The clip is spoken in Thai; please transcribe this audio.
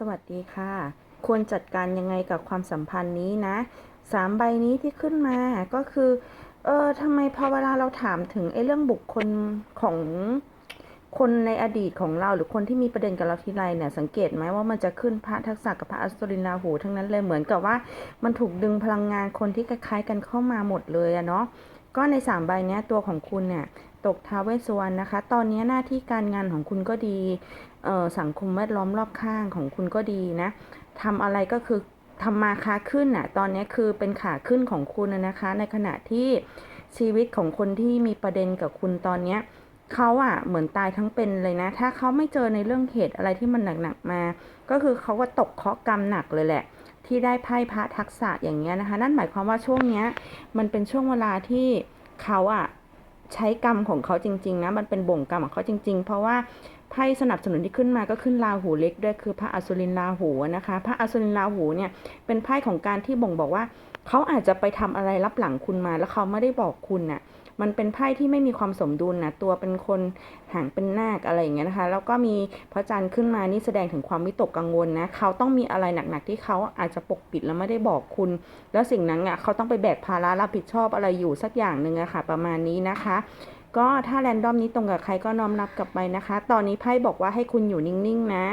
สวัสดีค่ะ ควรจัดการยังไงกับความสัมพันธ์นี้นะสามใบนี้ที่ขึ้นมาก็คือ เออทำไมพอเวลาเราถามถึงไอ้เรื่องบุคคลของคนในอดีตของเราหรือคนที่มีประเด็นกับเราทีไรเนี่ยสังเกตไหมว่ามันจะขึ้นพระทักษะกับพระอัสรินราหูทั้งนั้นเลยเหมือนกับว่ามันถูกดึงพลังงานคนที่คล้ายๆกันเข้ามาหมดเลยอะเนาะ ก็ในสามใบนี้ตัวของคุณเนี่ยตกท้าเวสวรรณนะคะ ตอนนี้หน้าที่การงานของคุณก็ดีสังคมแวดล้อมรอบข้างของคุณก็ดีนะทำอะไรก็คือทำมาค้าขึ้นน่ะ ตอนนี้คือเป็นขาขึ้นของคุณนะนะคะ ในขณะที่ชีวิตของคนที่มีประเด็นกับคุณตอนเนี้ยเขาอะเหมือนตายทั้งเป็นเลยนะ ถ้าเขาไม่เจอในเรื่องเหตุอะไรที่มันหนักๆมา ก็คือเขาก็ตกเคราะห์กรรมหนักเลยแหละ ที่ได้ไพ่พระทักษะอย่างเงี้ยนะคะ นั่นหมายความว่าช่วงเนี้ย มันเป็นช่วงเวลาที่เขาอะใช้กรรมของเขาจริง ๆ นะ มันเป็นบ่งกรรมของเขาจริง ๆ เพราะว่า ไพ่สนับสนุนที่ขึ้นมาก็ขึ้นราหูเล็กด้วยคือพระอสุรินราหูนะคะ พระอสุรินราหูเนี่ยเป็นไพ่ของการที่บ่งบอกว่า เขาอาจจะไปทำอะไรรับหลังคุณมา แล้วเขาไม่ได้บอกคุณน่ะมันเป็นไพ่ที่ไม่มีความสมดุลนะตัวเป็นคนหางเป็นนาคอะไรอย่างเงี้ยนะคะ แล้วก็มีพระจันทร์ขึ้นมานี่แสดงถึงความวิตกกังวลนะเขาต้องมีอะไรหนักๆที่เขาอาจจะปกปิดแล้วไม่ได้บอกคุณ แล้วสิ่งนั้นอะเขาต้องไปแบกภาระรับผิดชอบอะไรอยู่สักอย่างหนึ่งอะค่ะประมาณนี้นะคะ ก็ถ้าแรนดอมนี้ตรงกับใครก็น้อมรับกลับไปนะคะ ตอนนี้ไพ่บอกว่าให้คุณอยู่นิ่ง ๆ นะ